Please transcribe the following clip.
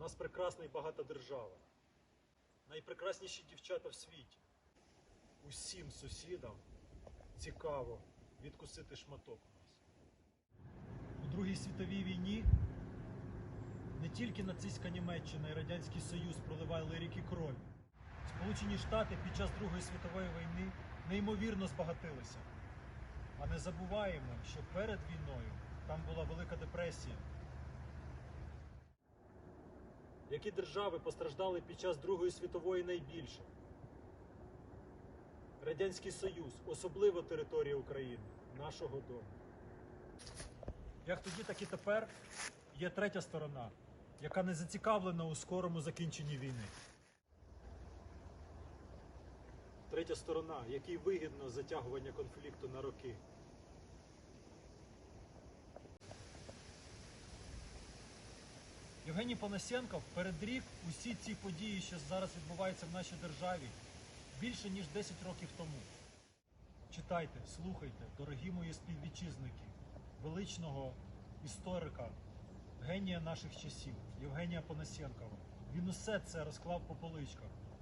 Нас прекрасна і багата держава. Найпрекрасніші дівчата в світі. Усім сусідам цікаво відкусити шматок у нас. У Другій світовій війні не тільки нацистська Німеччина і Радянський Союз проливали ріки крові. Сполучені Штати під час Другої світової війни неймовірно збагатилися. А не забуваємо, що перед війною там була Велика депресія. Які держави постраждали під час Другої світової найбільше? Радянський Союз, особливо територія України, нашого дому. Як тоді, так і тепер є третя сторона, яка не зацікавлена у скорому закінченні війни. Третя сторона, якій вигідно затягування конфлікту на роки. Євгеній Панасенко передрік усі ці події, що зараз відбуваються в нашій державі, більше ніж 10 років тому. Читайте, слухайте, дорогі мої співвітчизники, величного історика, генія наших часів, Євгенія Панасенкова. Він усе це розклав по поличках.